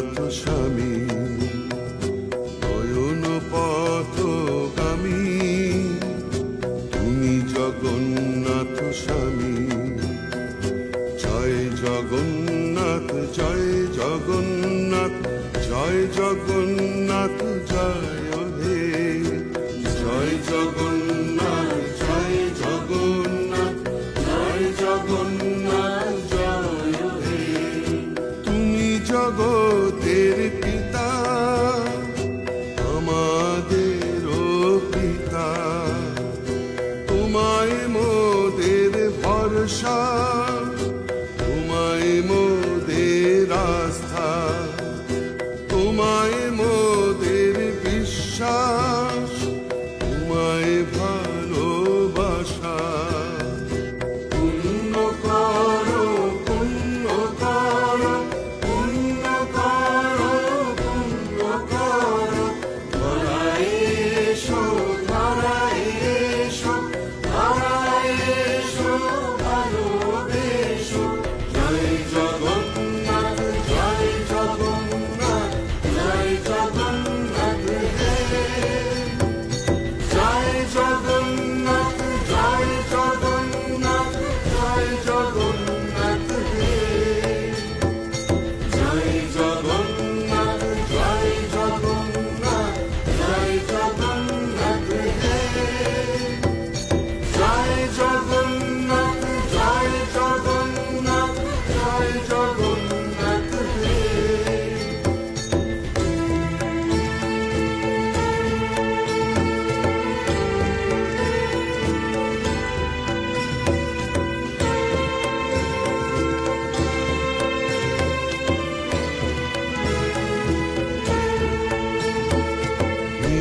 নাথ স্বামী, নয়ন পথগামী। তুমি জগন্নাথ স্বামী, জয় জগন্নাথ জয় জগন্নাথ জয় জগন্নাথ, জয় হে জয় জগন্নাথ জয় জগন্নাথ জয় জগন্নাথ। তোমায় মোদের ভরসা।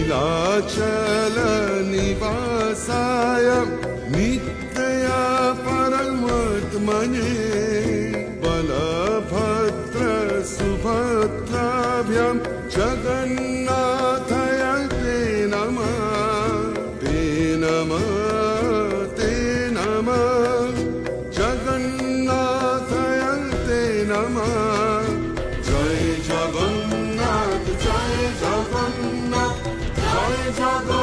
नीलाचल निवासाय नित्या परमात्मने बलभद्र सुभद्राभ्यां जगन्नाथय ते नमः। ते नमः ते नमः। जगन्नाथय ते नमः Santiago.